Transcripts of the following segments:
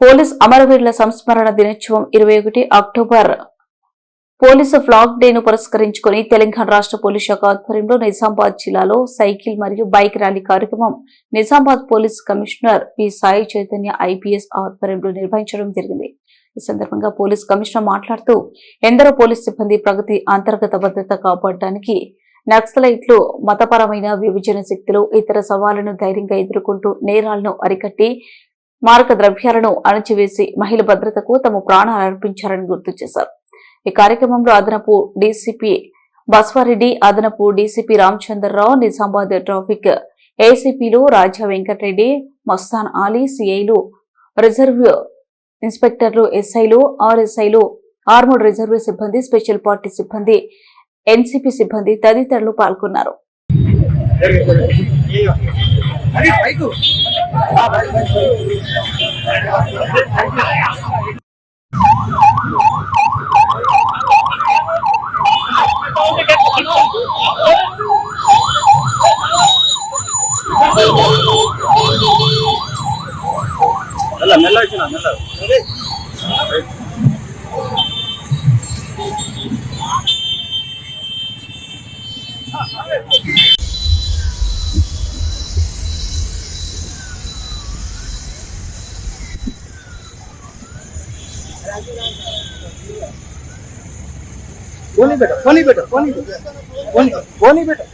Police అమరవీరుల సంస్మరణ దినోత్సవం ఇరవై ఒకటి అక్టోబర్ పోలీసు ఫ్లాగ్ డేను పురస్కరించుకుని తెలంగాణ రాష్ట్ర పోలీస్ శాఖ ఆధ్వర్యంలో నిజామాబాద్ జిల్లాలో సైకిల్ మరియు బైక్ ర్యాలీ కార్యక్రమం Nizamabad police commissioner P. Sai Chaitanya IPS ఆధ్వర్యంలో నిర్వహించడం జరిగింది. ఈ సందర్భంగా పోలీస్ కమిషనర్ మాట్లాడుతూ ఎందరో పోలీస్ సిబ్బంది ప్రగతి అంతర్గత భద్రత కాపాడటానికి నక్సలైట్లు మతపరమైన విభజన శక్తులు ఇతర సవాళ్ళను ధైర్యంగా ఎదుర్కొంటూ నేరాలను అరికట్టి మారక ద్రవ్యాలను అణచివేసి మహిళ భద్రతకు తమ ప్రాణాలు అర్పించారని గుర్తు చేశారు. ఈ కార్యక్రమంలో అదనపు డీసీపీ బస్వారెడ్డి అదనపు డీసీపీ రామచంద్రరావు నిజామాబాద్ ట్రాఫిక్ ఏసీపీలు రాజా వెంకటరెడ్డి మస్తాన్ ఆలీ సిఐలు రిజర్వ్ ఇన్స్పెక్టర్లు ఎస్ఐలు ఆర్ఎస్ఐలు ఆర్మూడ్ రిజర్వ్ సిబ్బంది స్పెషల్ పార్టీ సిబ్బంది ఎన్సీపీ సిబ్బంది తదితరులు పాల్గొన్నారు. நல்ல நல்ல வச்சுண்ணா நல்ல Thank you. कोनी बेटा कोनी बेटा कोनी बेटा कोनी बेटा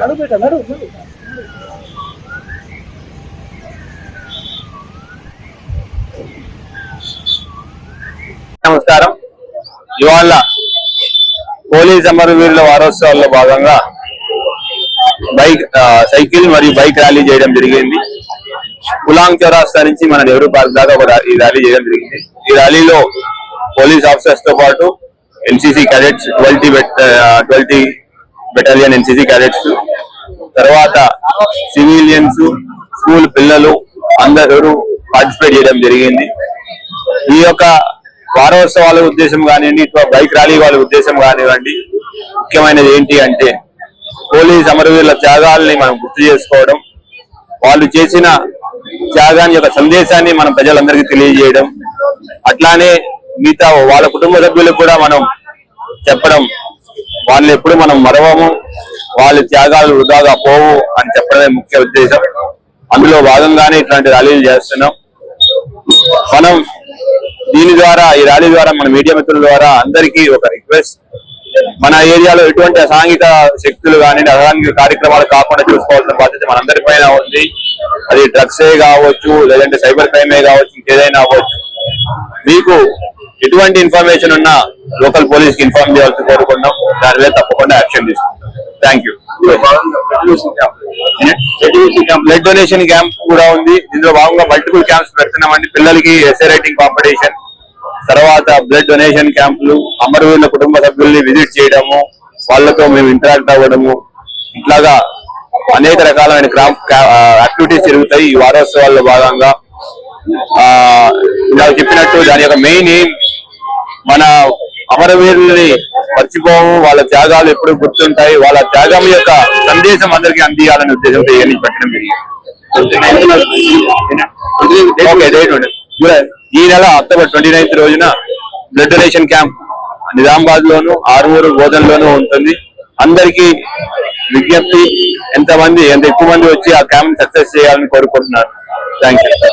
నడు బేట నడు. నమస్కారం. ఇవాళ పోలీస్ అమరవీరుల వారోత్సవాల్లో భాగంగా బైక్ సైకిల్ మరియు బైక్ ర్యాలీ చేయడం జరిగింది. కులాంగ్ చౌరాస్తా నుంచి మన నెహ్రూ పార్క్ దాకా ఒక ఈ ర్యాలీ చేయడం జరిగింది. ఈ ర్యాలీలో పోలీస్ ఆఫీసర్స్తో పాటు NCC cadets twenty twenty battalion NCC cadets తర్వాత సివిలియన్స్ స్కూల్ పిల్లలు అందరూ పార్టిసిపేట్ చేయడం జరిగింది. ఈ యొక్క వారోత్సవాల ఉద్దేశం కానివ్వండి ఇట్లా బైక్ ర్యాలీ వాళ్ళ ఉద్దేశం కానివ్వండి ముఖ్యమైనది ఏంటి అంటే పోలీస్ అమరవీరుల త్యాగాల్ని మనం గుర్తు చేసుకోవడం వాళ్ళు చేసిన త్యాగాన్ని యొక్క సందేశాన్ని మనం ప్రజలందరికీ తెలియజేయడం అట్లానే మిగతా వాళ్ళ కుటుంబ సభ్యులకు కూడా మనం చెప్పడం వాళ్ళు ఎప్పుడు మనం మరవము వాళ్ళ త్యాగాలు వృధాగా పోవు అని చెప్పడమే ముఖ్య ఉద్దేశం. అందులో భాగంగానే ఇట్లాంటి ర్యాలీలు చేస్తున్నాం. మనం దీని ద్వారా ఈ ర్యాలీ ద్వారా మన మీడియా మిత్రుల ద్వారా అందరికీ ఒక రిక్వెస్ట్. మన ఏరియాలో ఎటువంటి అసాంఘిక శక్తులు కానీ అసాంఘిక కార్యక్రమాలు కాకుండా చూసుకోవాల్సిన బాధ్యత మనందరిపైన ఉంది. అది డ్రగ్సే కావచ్చు లేదంటే సైబర్ క్రైమే కావచ్చు ఇంకేదైనా అవ్వచ్చు. మీకు ఎటువంటి ఇన్ఫర్మేషన్ ఉన్నా లోకల్ పోలీస్కి ఇన్ఫార్మ్ చేయాల్సి కోరుకున్నాం దాని మీద తప్పకుండా యాక్షన్ తీసుకుంటాం. Thank you blood donation camp కూడా ఉంది. ఇందులో భాగంగా మల్టిపుల్ క్యాంప్స్ పెడుతున్నామండి. పిల్లలకి ఎస్ఏ రైటింగ్ కాంపిటీషన్ తర్వాత బ్లడ్ డొనేషన్ క్యాంపులు అమరవీరుల కుటుంబ సభ్యుల్ని విజిట్ చేయడము వాళ్ళతో మేము ఇంటరాక్ట్ అవ్వడము ఇట్లాగా అనేక రకాలైన క్రామ్ యాక్టివిటీస్ జరుగుతాయి. ఈ వారోత్సవాల్లో భాగంగా నాకు చెప్పినట్టు దాని యొక్క మెయిన్ ఎయిమ్ మన అమరవీరుల్ని మర్చిపోము. వాళ్ళ త్యాగాలు ఎప్పుడు గుర్తుంటాయి. వాళ్ళ త్యాగం యొక్క సందేశం అందరికీ అందియాలనే ఉద్దేశంతో ఇవన్నీ పెట్టడం ఈ నెల అక్టోబర్ ట్వంటీ నైన్త్ రోజున బ్లడ్ డొనేషన్ క్యాంప్ నిజామాబాద్ లోను ఆరుమూరు బోధనలోనూ ఉంటుంది. అందరికీ విజ్ఞప్తి. ఎంతమంది ఎంత ఎక్కువ మంది వచ్చి ఆ క్యాంప్ సక్సెస్ చేయాలని కోరుకుంటున్నారు. Thank you